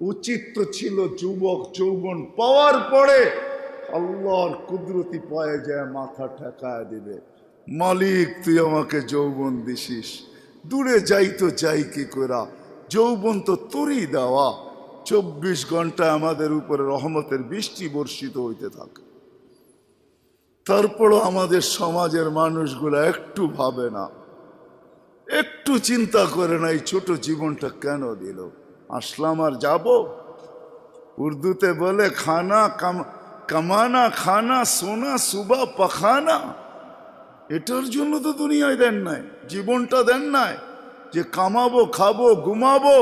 উচিত তো ছিল যুবক, যৌবন পাওয়ার পরে আল্লাহর কুদরতি পায়ে যায়, মাথা ঠেকায় দিবে। মালিক, তুই আমাকে যৌবন দিছিস। দূরে যাই তো যাই কি করা যৌবন তো তোরই দেওয়া। চব্বিশ ঘণ্টা আমাদের উপরে রহমতের বৃষ্টি বর্ষিত হইতে থাকে। তারপরও আমাদের সমাজের মানুষগুলো একটু ভাবে না। একটু চিন্তা করে না এই ছোট জীবনটা কেন দিল? আসলাম আর যাব। উর্দুতে বলে, খানা কাম, কামানা, খানা, সোনা, সুবা, পাখানা। এটার জন্য তো দুনিয়ায় দেন নাই, জীবনটা দেন নাই, যে কামাবো, খাব, ঘুমাবো,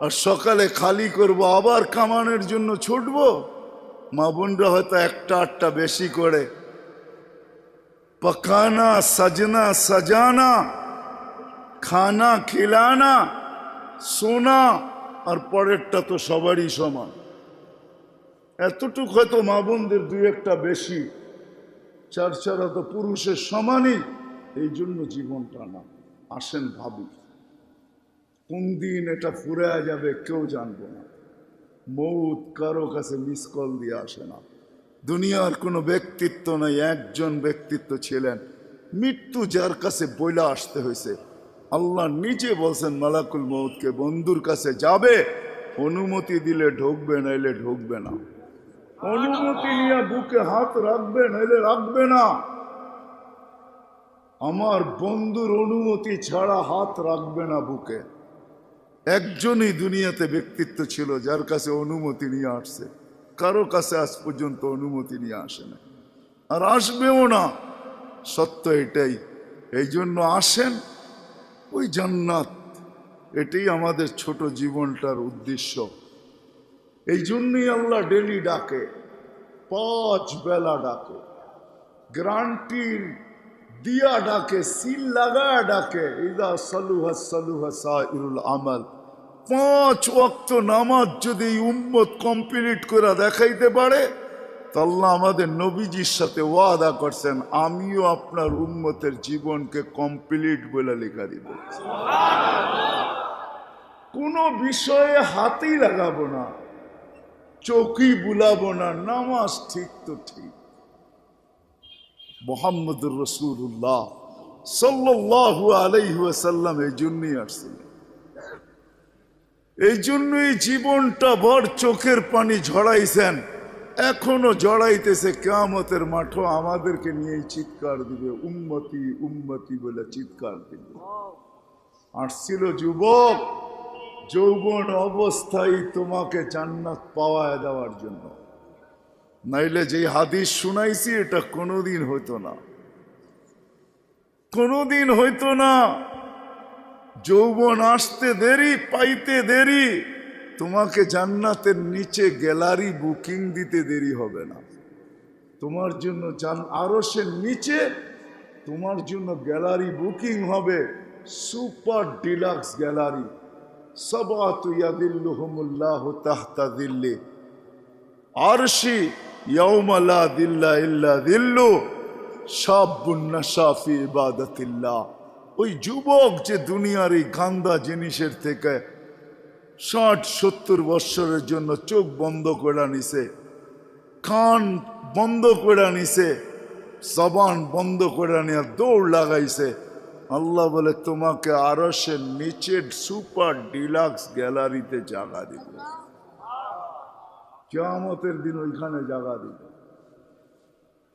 আর সকালে খালি করব, আবার কামানোর জন্য ছুটবো। মা বোনরা হয়তো একটা আটটা বেশি করে পকানা সাজনা, সাজানা, খানা, খিলানা সোনা আর পরেরটা তো সবারই সমান। এতটুক হয়তো মা বোনদের দুই একটা বেশি, চার চারা তো পুরুষের সমানই, এই জন্য জীবনটা না। আসেন ভাবি, কোন দিন এটা ফুরে যাবে কেউ জানব না। মৌত কারও কাছে মিস কল দিয়ে আসে না। দুনিয়ার কোনো ব্যক্তিত্ব নাই, একজন ব্যক্তিত্ব ছিলেন। মৃত্যু যার কাছে বইলা আসতে হয়েছে। আল্লাহ নিজে বলছেন, মালাকুল মৌতকে বন্ধুর কাছে যাবে, অনুমতি দিলে ঢুকবে, নাইলে ঢুকবে না। অনুমতি নিয়ে বুকে হাত রাখবে, নাইলে রাখবে না। আমার বন্ধুর অনুমতি ছাড়া হাত রাখবে না বুকে। একজনই দুনিয়াতে ব্যক্তিত্ব ছিল, যার কাছে অনুমতি নিয়ে আসছে। কারও কাছে আজ পর্যন্ত অনুমতি নিয়ে আসে না আর আসবেও না। সত্য এটাই। এই জন্য আসেন ওই জান্নাত, এটাই আমাদের ছোট জীবনটার উদ্দেশ্য। এই জন্যই আল্লাহ ডেলি ডাকে, পাঁচ বেলা ডাকে, গ্রান্টির দিয়া ডাকে, সিল লাগা ডাকে, ইদা সালুহা সালুহা সাইরুল আমাল। পাঁচ ওয়াক্ত নামাজ যদি উম্মত কমপ্লিট করে দেখাইতে পারে তো আল্লাহ আমাদের নবীজির সাথে ওয়াদা করছেন, আমিও আপনার উম্মতের জীবনকে কমপ্লিট বলে লেখা দিব। কোনো বিষয়ে হাতেই লাগাবো না চৌকি বুলাবো না, নামাজ ঠিক তো ঠিক। মোহাম্মদুর রসুল্লাহ সাল্লাহ আলাইসাল্লাম এই জন্যই আসছিলেন। এই জন্যই জীবনটা ভর চোখের পানি ঝড়াইছেন এখনও জড়াইতেছে কেয়ামতের মাঠও আমাদেরকে নিয়েই চিৎকার দিবে, উম্মতি উম্মতি বলে চিৎকার দিবে। আসছিল যুবক, যৌবন অবস্থায় তোমাকে জান্নাত পাওয়ায় দেওয়ার জন্য। নাইলে যে হাদিস শুনাইছি, এটা কোনোদিন হইতো না। কোনোদিন হইতো না। যৌবন আসতে দেরি, পাইতে দেরি। তোমাকে জান্নাতের নিচে গ্যালারি বুকিং দিতে দেরি হবে না। তোমার জন্য জান আরসের নিচে তোমার জন্য গ্যালারি বুকিং হবে, সুপার ডিলাক্স গ্যালারি। সবাতু ইয়াদিল্লুহুমুল্লাহ তাহতা দিল্লি। আরশি ইয়াউমা দিল্লা ইল্লা দিল্লু, শাবুন নাশা ফি ওই যুবক যে দুনিয়ার এই গান্দা জিনিসের থেকে ষাট, সত্তর বৎসরের জন্য চোখ বন্ধ করে নিছে, কান বন্ধ করে নিছে, জবান বন্ধ করে নিয়ে দৌড় লাগাইছে। আল্লাহ বলে, তোমাকে আরসের নিচের সুপার ডিলাক্স গ্যালারিতে জাগা দিবে। কেয়ামতের দিন ওইখানে জাগা দিবে।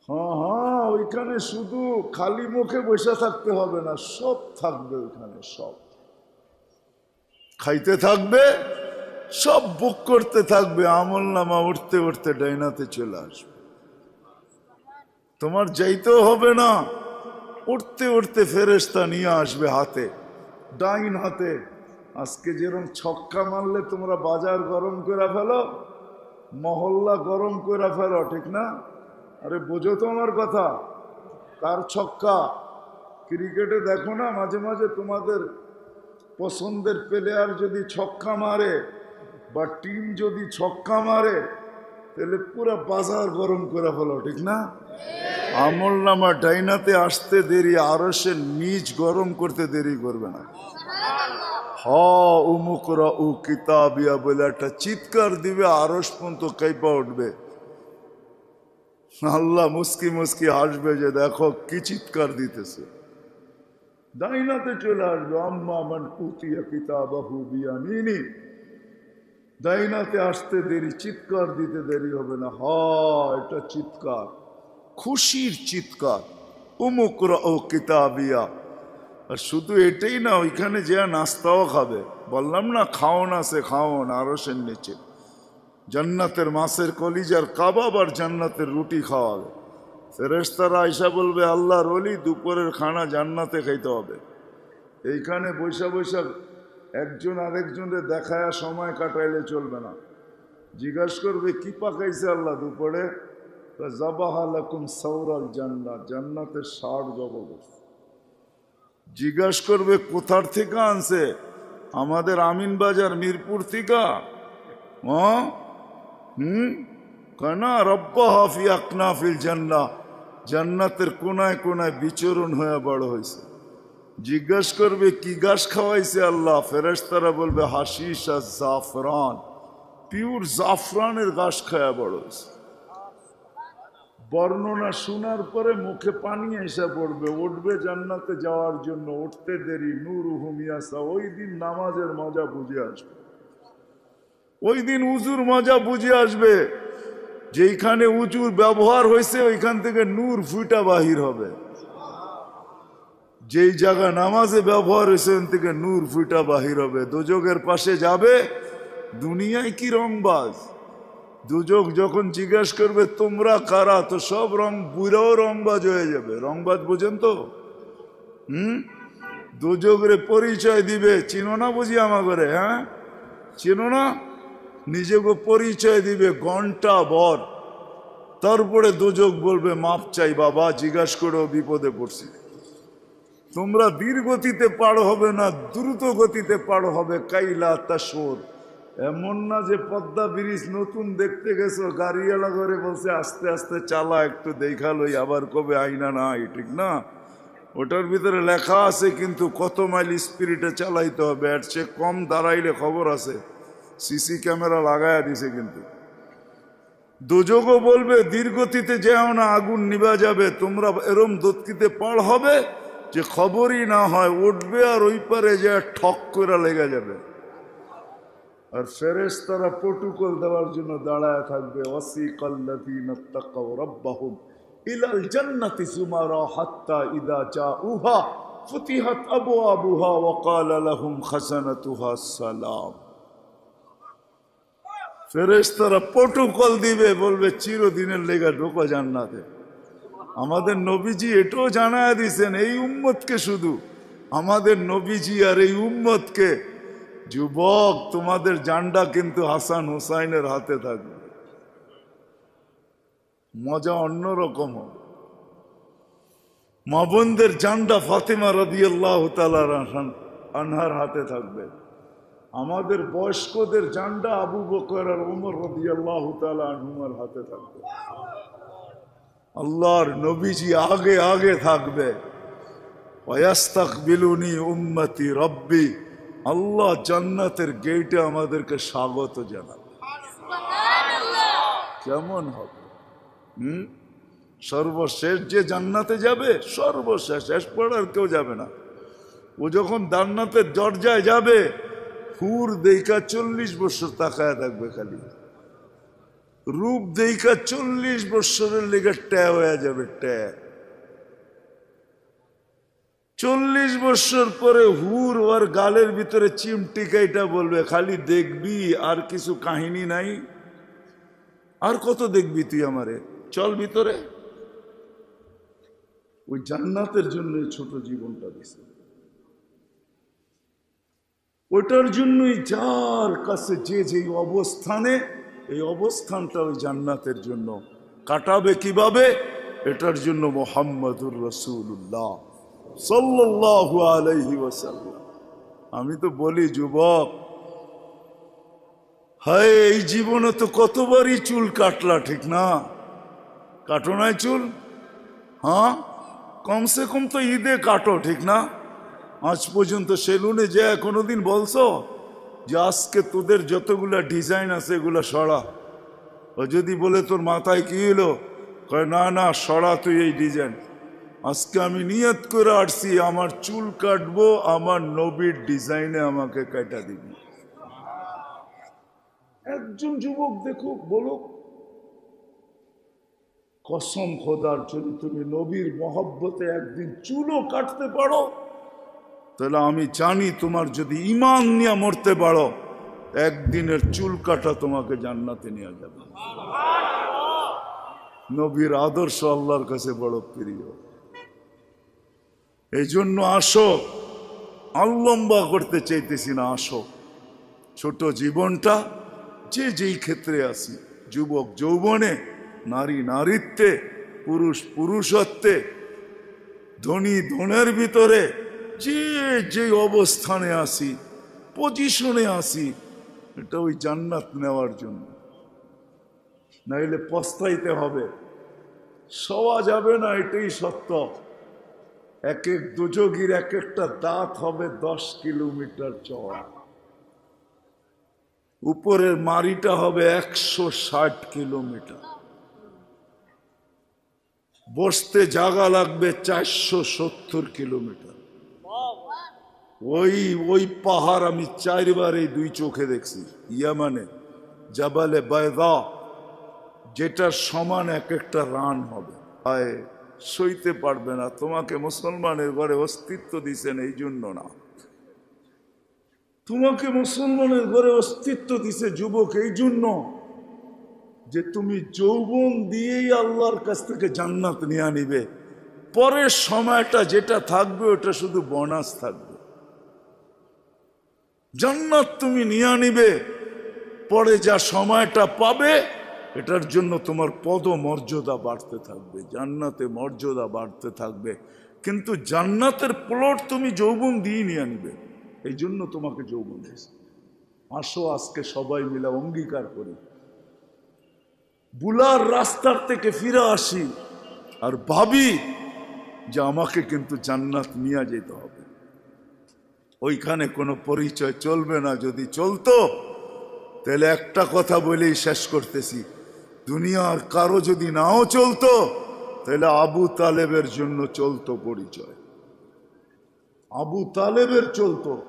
হ্যাঁ হ্যাঁ ওইখানে শুধু খালি মুখে বসে থাকতে হবে না, সব থাকবে ওইখানে, সব। খাইতে থাকবে, সব বুক করতে থাকবে, আমল নামা উঠতে উঠতে ডাইনাতে চলে আসবে। তোমার যাইতেও হবে না, উঠতে উঠতে ফেরেস্তা নিয়ে আসবে হাতে, ডাইন হাতে। আজকে যেরকম ছক্কা মারলে তোমরা বাজার গরম করে ফেলো, মহল্লা গরম করে ফেলো, ঠিক না? আরে বোঝো তো আমার কথা, কার ছক্কা? ক্রিকেটে দেখো না, মাঝে মাঝে তোমাদের পছন্দের প্লেয়ার যদি ছক্কা মারে বা টিম যদি ছক্কা মারে তাহলে পুরো বাজার গরম করে ফেলো ঠিক না? আমল নামা ডাইনাতে আসতে দেরি আরসের নিজ গরম করতে দেরি করবে না। হ উমুকরা উ কিতাবিয়া বলে একটা চিৎকার দিবে আরস পর্যন্ত কাইপা উঠবে। আল্লাহ মুস্কি মুস্কি হাসবে যে দেখো কি চিৎকার দিতেছে। দাইনাতে চলে আসবে, আম্মা মান উতিয়া কিতাবাহু বিয়ামিনি। দাইনাতে আসতে দেরি, চিৎকার দিতে দেরি হবে না। হ এটা চিৎকার, খুশির চিৎকার। উমুকরা ও কিতাবিয়া। আর শুধু এটাই না, ওইখানে যে নাস্তাও খাবে। বললাম না, খাওন আছে, খাওন আরসের নিচে। জান্নাতের মাছের কলিজার কাবাব আর জান্নাতের রুটি খাওয়াবে। ফেরেস্তারা আইসা বলবে, আল্লাহর অলি দুপুরের খানা জান্নাতে খাইতে হবে। এইখানে বৈশা বৈশা একজন আরেকজনের দেখায় সময় কাটাইলে চলবে না। জিজ্ঞাসা করবে, কি পাকাইছে আল্লাহ দুপুরে? জবাহালাকুম সৌরাল জান্নাত, জান্নাতের ষাট জবরদস্ত। জিজ্ঞাস করবে, কোথার থেকে আনছে? আমাদের আমিন বাজার মিরপুর থেকে। হুম? কেনা রব্বা হাফি আকনাফিল জান্না জান্নাতের কোনায় কোনায় বিচরণ হয়ে বড় হয়েছে। জিজ্ঞাস করবে, কি গাছ খাওয়াইছে আল্লাহ? ফেরেশতারা বলবে হাসিস আর জাফরান। পিওর জাফরানের গাছ খাওয়া বড় হয়েছে। বর্ণনা শোনার পরে মুখে পানি এসে পড়বে, উঠবে জান্নাতে যাওয়ার জন্য, উঠতে দেরি নূর হুমিয়াসা ওই দিন নামাজের মজা বুঝে আসবে। ওই দিন উজুর মজা বুঝে আসবে। যেইখানে উঁচুর ব্যবহার হয়েছে, ওইখান থেকে নূর ফুটা বাহির হবে। যেই জায়গা নামাজে ব্যবহার হয়েছে ওখান থেকে নূর ফুটা বাহির হবে। দোজগের পাশে যাবে, দুনিয়ায় কি রংবাজ? দুজক যখন জিজ্ঞেস করবে, তোমরা কারা? তো সব রং, বুড়াও রংবাজ হয়ে যাবে। রংবাজ বুঝেন তো? হুম? দুজগরে পরিচয় দিবে। চিনো না বুঝি আমাগরে হ্যাঁ? চিনো না? নিজেকে পরিচয় দিবে ঘণ্টা বর তারপরে দুজক বলবে, মাপ চাই বাবা, জিজ্ঞাসা করেও বিপদে পড়ছি। তোমরা ধীর গতিতে পার হবে না, দ্রুত গতিতে পার হবে, কাইলা তা তাসর। এমন না যে পদ্মা ব্রিজ নতুন দেখতে গেছো, গাড়িওয়ালা করে বলছে, আস্তে আস্তে চালা, একটু দেখালোই আবার কবে আইনা নাই ঠিক না? ওটার ভিতরে লেখা আছে, কিন্তু কত মাইল স্পিরিটে চালাইতে হবে এর চেয়ে কম দাঁড়াইলে খবর আছে। সিসি ক্যামেরা লাগায়া দিছে কিন্তু। দুযোগও বলবে, দীর্ঘতিতে যেও না, আগুন নিবা যাবে। তোমরা এরম দত্তিতে পার হবে যে খবরই না হয়, উঠবে আর ওই পারে যে ঠক করে লেগে যাবে। আর ফেরেস তারা প্রটোকল দেওয়ার জন্য দাঁড়ায় থাকবে ইলাল জান্নাতি সুমারা হাত্তা ইদা চা উহা ফুতিহাত আবু আবুহা ওয়াকাল লাহুম খাসানাতুহা সালাম। ফেরেশতারা প্রটোকল দিবে, বলবে, চিরদিনের লেগা ঢোকো জান্নাতে। আমাদের নবীজি এটাও জানায় দিছেন, এই উম্মতকে শুধু। আমাদের নবীজি আর এই উম্মতকে, যুবক, তোমাদের জান্ডা কিন্তু হাসান হুসাইনের হাতে থাকবে। মজা অন্যরকম হবে। মা জান্ডা ফাতেমা রদিয়াল্লাহ তালার আনহার হাতে থাকবে। আমাদের বয়স্কদের জান্ডা আবু বকর আর উমর রদিয়াল্লাহ তালা আনহুমার হাতে থাকবে। আল্লাহর নবীজি আগে আগে থাকবে। ওয়াস্তাক বিলুনি উম্মতি রব্বি আল্লাহ জান্নাতের গেটে আমাদেরকে স্বাগত জানাবে। কেমন হবে? হুম? সর্বশেষ যে জান্নাতে যাবে সর্বশেষ শেষ পড়ার কেউ যাবে না। ও যখন জান্নাতের দরজায় যাবে হুর দেইকা চল্লিশ বছর তাকায় থাকবে খালি। রূপ দেইকা চল্লিশ বছরের লেগে ট্যা হয়ে যাবে, ট্যা। চল্লিশ বছর পরে হুর ওর গালের ভিতরে চিমটিকাইটা বলবে, খালি দেখবি, আর কিছু কাহিনী নাই। আর কত দেখবি তুই আমারে? চল ভিতরে। ওই জান্নাতের জন্য ছোট জীবনটা দিছে। ওইটার জন্যই যার কাছে যে যে অবস্থানে, এই অবস্থানটা ওই জান্নাতের জন্য কাটাবে কীভাবে? এটার জন্য মোহাম্মদুর রসুল্লাহ সাল্লাল্লাহু আলাইহি ওয়াসাল্লাম। আমি তো বলি, যুবক, হায়, এই জীবনে তো কতবারই চুল কাটলা, ঠিক না? কাটো নাই চুল? হ্যাঁ? কমসে কম তো ঈদে কাটো, ঠিক না? আজ পর্যন্ত সেলুনে যে কোনোদিন বলছো যে আজকে তোদের যতগুলা ডিজাইন আছে এগুলো সরা। ও যদি বলে তোর মাথায় কি এলো কয়, না না, সরা তুই এই ডিজাইন। আজকে আমি নিয়ত করে আসছি আমার চুল কাটবো, আমার নবীর ডিজাইনে আমাকে কাটা দিবি। একজন যুবক দেখুক, বলুক, কসম খোদার যদি তুমি নবীর মহব্বতে একদিন চুলও কাটতে পারো তাহলে আমি জানি তোমার যদি ইমান নিয়ে মরতে পারো, একদিনের চুল কাটা তোমাকে জান্নাতে নিয়ে যাবে। নবীর আদর্শ আল্লাহর কাছে বড় প্রিয়। এই জন্য আসো আল্লম্বা করতে চাইতেছি না, আসো। ছোট জীবনটা যে যেই ক্ষেত্রে আসি যুবক যৌবনে, নারী নারীত্বে, পুরুষ পুরুষত্বে, ধনী ধনের ভিতরে যে যে অবস্থানে আসি পজিশনে আসি, এটা ওই জান্নাত নেওয়ার জন্য। নাইলে পস্তাইতে হবে। সওয়া যাবে না, এটাই সত্য। এক এক দুযোগীর এক একটা দাঁত হবে দশ কিলোমিটার চওড়া। উপরের মারিটা হবে একশো ষাট কিলোমিটার। বসতে জাগা লাগবে চারশো সত্তর কিলোমিটার। ওই ওই পাহাড় আমি চারবার এই দুই চোখে দেখছি। ইয়ামানে জাবালে বায়দা যেটা সমান এক একটা রান হবে। সইতে পারবে না। তোমাকে মুসলমানের ঘরে অস্তিত্ব দিছেন এই জন্য না। তোমাকে মুসলমানের ঘরে অস্তিত্ব দিছে যুবক এই জন্য যে তুমি যৌবন দিয়েই আল্লাহর কাছ থেকে জান্নাত নিয়ে নিবে পরের সময়টা যেটা থাকবে, ওটা শুধু বোনাস থাকবে। জান্নাত তুমি নিয়ে নিবে পরে যা সময়টা পাবে, এটার জন্য তোমার পদ মর্যাদা বাড়তে থাকবে, জান্নাতে মর্যাদা বাড়তে থাকবে। কিন্তু জান্নাতের প্লট তুমি যৌবন দিয়ে নিয়ে নিবে এই জন্য তোমাকে যৌবন দিয়েছে। আসো আজকে সবাই মিলে অঙ্গীকার করি। বুলার রাস্তার থেকে ফিরে আসি আর ভাবি যে আমাকে কিন্তু জান্নাত নিয়ে যেতে হবে। ওইখানে কোনো পরিচয় চলবে না, যদি চলতো, তাহলে একটা কথা বলেই শেষ করতেছি। দুনিয়ার কারও যদি নাও চলতো, তাহলে আবু তালেবের জন্য চলতো পরিচয়। আবু তালেবের চলতো।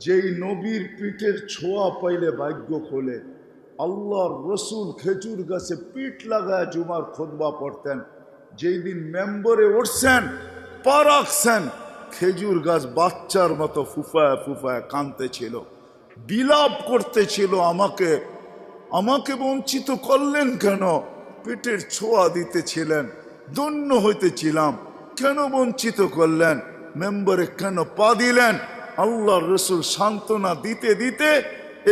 যেই নবীর পিঠের ছোঁয়া পাইলে ভাগ্য খোলে। আল্লাহর রসুল খেজুর গাছে পিঠ লাগায় জুমার খোদবা পড়তেন। যেই দিন মেম্বরে উঠছেন পা রাখছেন খেজুর গাছ বাচ্চার মতো ফুফায় ফুফায় কানতে ছিল, বিলাপ করতেছিল আমাকে। আমাকে বঞ্চিত করলেন কেন? পেটের ছোঁয়া দিতেছিলেন, ধন্য হইতেছিলাম। কেন বঞ্চিত করলেন? মেম্বারে কেন পা দিলেন? আল্লাহ রসুল সান্ত্বনা দিতে দিতে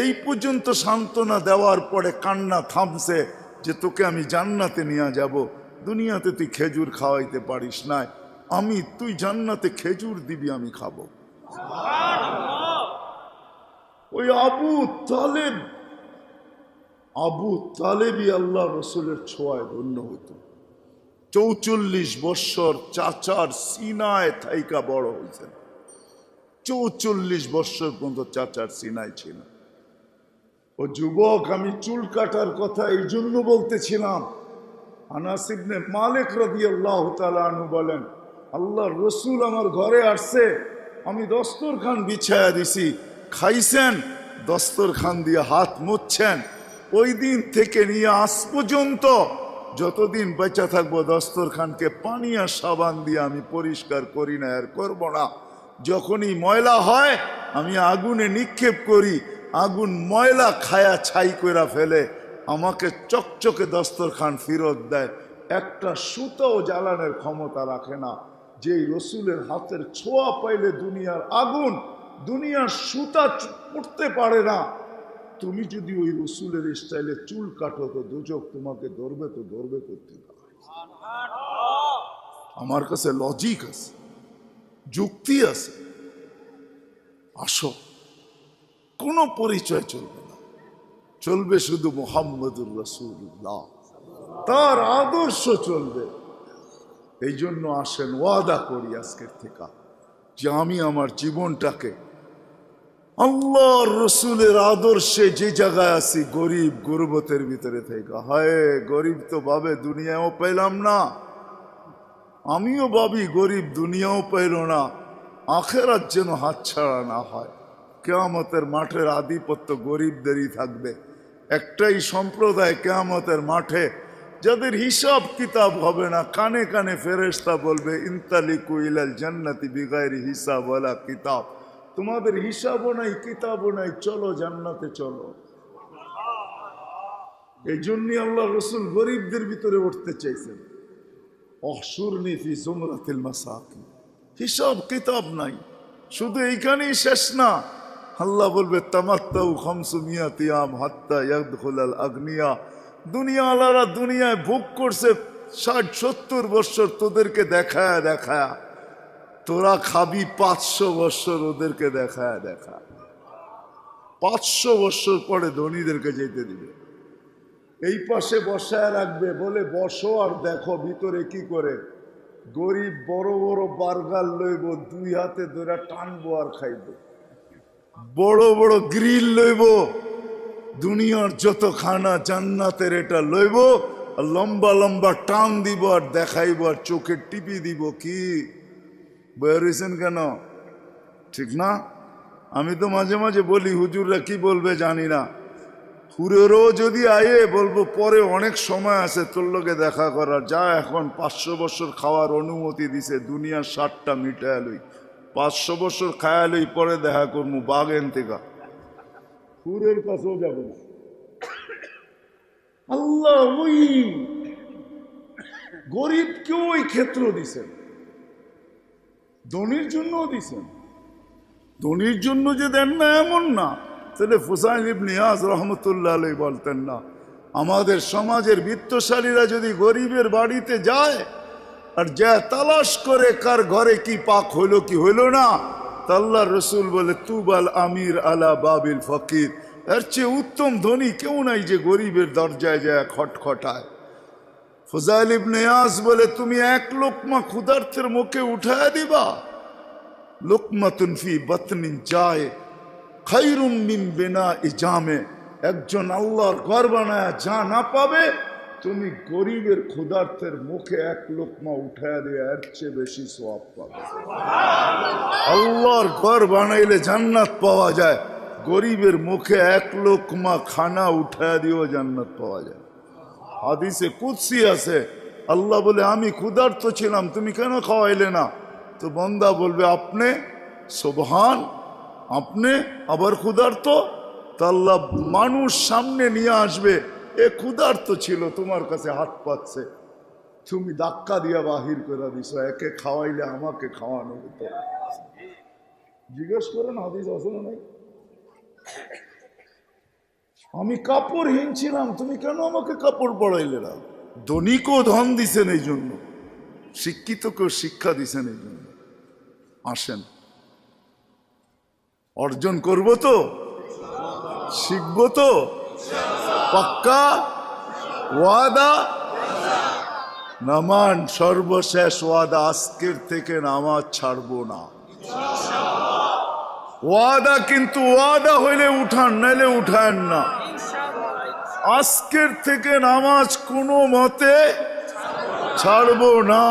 এই পর্যন্ত সান্ত্বনা দেওয়ার পরে কান্না থামছে যে তোকে আমি জান্নাতে নিয়ে যাব, দুনিয়াতে তুই খেজুর খাওয়াইতে পারিস না আমি তুই জান্নাতে খেজুর দিবি আমি খাব। ওই আবু তালেব আবু তালেবই আল্লাহ রসুলের ছোঁয়ায় ধন্য হতো চৌচল্লিশ বৎসর চাচার সিনায় থাইকা বড় হয়েছেন চৌচল্লিশ বৎসর পর্যন্ত চাচার সিনায় ছিল ও যুবক আমি চুল কাটার কথা এই জন্য বলতেছিলাম। আনাসিবনে মালিক রদি আল্লাহ তালু বলেন আল্লাহ রসুল আমার ঘরে আসছে, আমি দস্তরখান বিছায়া দিছি। খাইছেন, দস্তরখান দিয়ে হাত মুচ্ছেন ওই দিন থেকে নিয়ে আজ পর্যন্ত যতদিন বেঁচে থাকব, দস্তরখানকে পানি আর সাবান দিয়ে আমি পরিষ্কার করি না, আর করব না। যখনই ময়লা হয়, আমি আগুনে নিক্ষেপ করি। আগুন ময়লা খায়া ছাই করে ফেলে, আমাকে চকচকে দস্তরখান ফেরত দেয়। একটা সুতাও জ্বালানোর ক্ষমতা রাখে না। যেই রসুলের হাতের ছোঁয়া পাইলে দুনিয়ার আগুন, দুনিয়ার সুতা পড়তে পারে না। তুমি যদি ওই রসুলের স্টাইলে চুল কাটো তো দুচোখ তোমাকে ধরবে তো ধরবে করতে আমার কাছে লজিক আছে, যুক্তি আছে। আসো, কোনো পরিচয় চলবে না। চলবে শুধু মোহাম্মদুর রসুল্লাহ তার আদর্শ চলবে। এই জন্য আসেন, ওয়াদা করি আজকের থেকে যে আমি আমার জীবনটাকে আল্লাহর রসুলের আদর্শে যে জায়গায় আছি, গরিব গুরবতের ভিতরে থেকে। হায়, গরিব তো ভাবে দুনিয়াও পেলাম না। আমিও ভাবি গরিব দুনিয়াও পেল না। আখেরার যেন হাতছাড়া না হয়। কেয়ামতের মাঠের আধিপত্য গরিবদেরই থাকবে। একটাই সম্প্রদায় কেয়ামতের মাঠে যাদের হিসাব কিতাব হবে না, কানে কানে ফেরেশতা বলবে, ইনতালিকু ইলাল জান্নাতি বিগাইরি হিসাব ওয়ালা কিতাব। তোমাদের হিসাবও নাই, কিতাবও নাই, চলো জান্নাতে চলো। এই জন্যই আল্লাহ রসুল গরিবদের ভিতরে উঠতে চাইছেন। অসুরনি ফি জুমরাতিল মাসাকিন। হিসাব কিতাব নাই, শুধু এইখানেই শেষ না। আল্লাহ বলবে, তামাত্তাউ খামসু মিয়াতিয়াম হাত্তা ইয়াদখুলাল আগ্নিয়া। দুনিয়া আলারা দুনিয়ায় ভোগ করছে ষাট, সত্তর বৎসর তোদেরকে দেখায় দেখায়। তোরা খাবি পাঁচশো বৎসর ওদেরকে দেখায় দেখা পাঁচশো বৎসর পরে ধনীদেরকে যেতে দিবে। এই পাশে বসায় রাখবে, বলে বসো আর দেখো ভিতরে কি করে। গরিব, বড় বড় বার্গার লইব, দুই হাতে ধরে টানবো আর খাইব। বড় বড় গ্রিল লইব। দুনিয়ার যত খানা জান্নাতের এটা লইব, আর লম্বা লম্বা টান দিব আর দেখাইব আর চোখে টিপি দিব কি? বেরিয়েছেন কেন? ঠিক না? আমি তো মাঝে মাঝে বলি, হুজুররা কি বলবে জানি না। হুরেরও যদি আয়ে, বলব পরে অনেক সময় আছে তোর লোকে দেখা করার। যা এখন পাঁচশো বছর খাওয়ার অনুমতি দিছে, দুনিয়ার ষাটটা মিটায়ালই পাঁচশো বছর খায়ালই পরে দেখা করব বাগেন থেকে হুরের কাছেও যাব আল্লাহ গরিবকেও ওই ক্ষেত্র দিছেন। ধনির জন্যও দিছেন। ধনির জন্য যে দেন না, এমন না। তাহলে ফুসাইন ইবনে ইয়াজ রহমতুল্লাহ আলাই বলতেন না। আমাদের সমাজের বিত্তশালীরা যদি গরিবের বাড়িতে যায়, আর যা তালাশ করে কার ঘরে কি পাক হইল কি হইল না তাল্লা রসুল বলে, তুবাল আমির আলা বাবিল ফকির। এর চেয়ে উত্তম ধনী কেউ নাই যে গরিবের দরজায় যায় খটখটায়। ফুজাইল ইবনে ইয়াজ বলে, তুমি এক লোকমা ক্ষুধার্থের মুখে উঠায় দিবা? লোকমাতুন ফি বতনিন যায় খাইরুম মিন বিনা ইজামে একজন আল্লাহর ঘর বানায় যা না পাবে তুমি গরিবের ক্ষুধার্থের মুখে এক লোকমা উঠায় দিয়ে এর চেয়ে বেশি সোয়াব পাবে। আল্লাহর ঘর বানাইলে জান্নাত পাওয়া যায়, গরিবের মুখে এক লোকমা খানা উঠায় দিয়েও জান্নাত পাওয়া যায়। হাদিসে কুৎসি আছে, আল্লাহ বলে, আমি ক্ষুধার্ত ছিলাম, তুমি কেন খাওয়াইলে না? তো বন্দা বলবে, আপনি সোবহান, আপনি আবার ক্ষুধার্ত? তা আল্লাহ মানুষ সামনে নিয়ে আসবে এ ক্ষুধার্ত ছিল, তোমার কাছে হাত পাচ্ছে। তুমি ধাক্কা দিয়া বাহির করে দিছ, একে খাওয়াইলে আমাকে খাওয়ানো হতো। জিজ্ঞেস করেন, হাদিস আছে না নাই? আমি কাপড়হীন ছিলাম, তুমি কেন আমাকে কাপড় পড়াইলে না? ধনীকেও ধন দিছেন এই জন্য, শিক্ষিতকেও শিক্ষা দিছেন এই জন্য। আসেন। অর্জন করব তো? শিখব তো? পাক্কা, ওয়াদা? নামান, সর্বশেষ ওয়াদা, আজকের থেকে নামাজ ছাড়বো না। ওয়াদা কিন্তু ওয়াদা হইলে উঠান, নাইলে উঠান না। আজকের থেকে নামাজ কোনো মতে ছাড়বো না।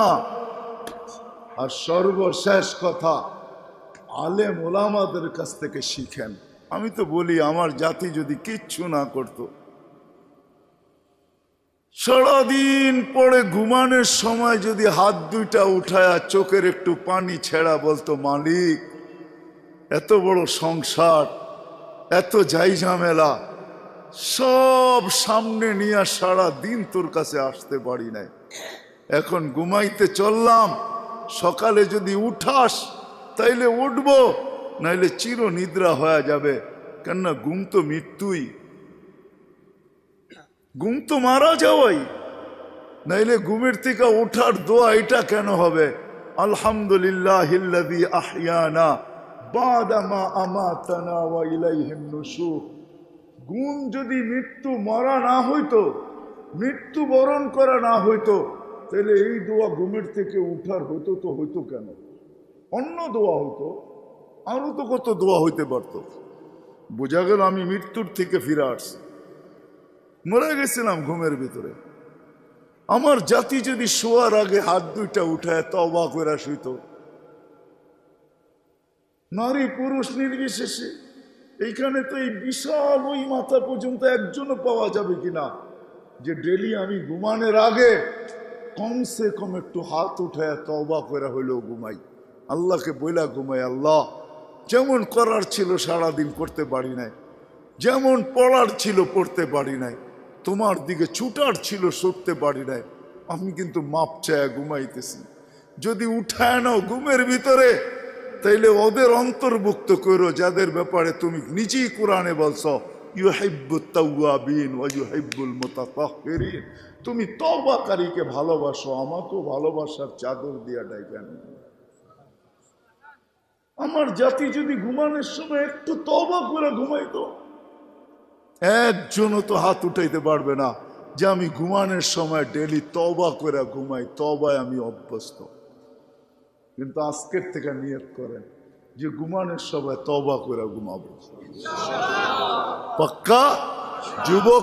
আর সর্বশেষ কথা, আলেম ওলামাদের কাছ থেকে শিখেন। আমি তো বলি, আমার জাতি যদি কিচ্ছু না করত সারাদিন পরে ঘুমানোর সময় যদি হাত দুইটা উঠায় চোখের একটু পানি ছেড়া বলতো, মালিক, এত বড় সংসার, এত যাই ঝামেলা, সব সামনে নিয়ে সারা দিন তোর কাছে আসতে পারি নাই। এখন ঘুমাইতে চললাম, সকালে যদি উঠাস তাইলে উঠব, নাইলে চির নিদ্রা হয়ে যাবে, কেননা ঘুম তো মৃত্যুই। ঘুম তো মারা যাওয়াই। নাইলে ঘুমের থেকে ওঠার দোয়া এটা কেন হবে? আলহামদুলিল্লাহ আহিয়ানা বাদামা আমাতানা ওয়া ইলাইহিন নুশুর গুণ যদি মৃত্যু মরা না হইতো, মৃত্যু বরণ করা না হইতো তাহলে এই দোয়া ঘুমের থেকে উঠার হইতো তো হইতো কেন? অন্য দোয়া হতো আরও তো কত দোয়া হইতে পারত। বোঝা গেল আমি মৃত্যুর থেকে ফিরে আসছি। মরে গেছিলাম ঘুমের ভিতরে। আমার জাতি যদি শোয়ার আগে হাত দুইটা উঠায় তবা করে শুইত। নারী পুরুষ নির্বিশেষে, এইখানে তো এই বিশাল ওই মাথা পর্যন্ত একজনও পাওয়া যাবে কিনা? যে ডেলি আমি ঘুমানোর আগে কমসে কম একটু হাত উঠায় তবা করে হইলেও ঘুমাই। আল্লাহকে বইলা ঘুমাই, আল্লাহ, যেমন করার ছিল সারাদিন করতে পারি নাই, যেমন পড়ার ছিল পড়তে পারি নাই তোমার দিকে ছুটার ছিল সরতে পারি নাই। আমি কিন্তু মাপ চায় ঘুমাইতেছি। যদি উঠায় নাও ঘুমের ভিতরে, তাইলে ওদের অন্তর্ভুক্ত করো, যাদের ব্যাপারে তুমি নিজেই কোরআনে বলছো তুমি তওবাকারীকে ভালোবাসো, আমাকেও ভালোবাসার চাদর দিয়া ডাইকেন আমার জাতি যদি ঘুমানোর সময় একটু তবা করে ঘুমাইতো একজনও তো হাত উঠাইতে পারবে না যে আমি ঘুমানোর সময় ডেলি তবা করে ঘুমাই তবায় আমি অভ্যস্ত। কিন্তু আজকের থেকে নিয়ত করেন যে ঘুমানোর সময় তবা করে ঘুমাবো। পাক্কা? যুবক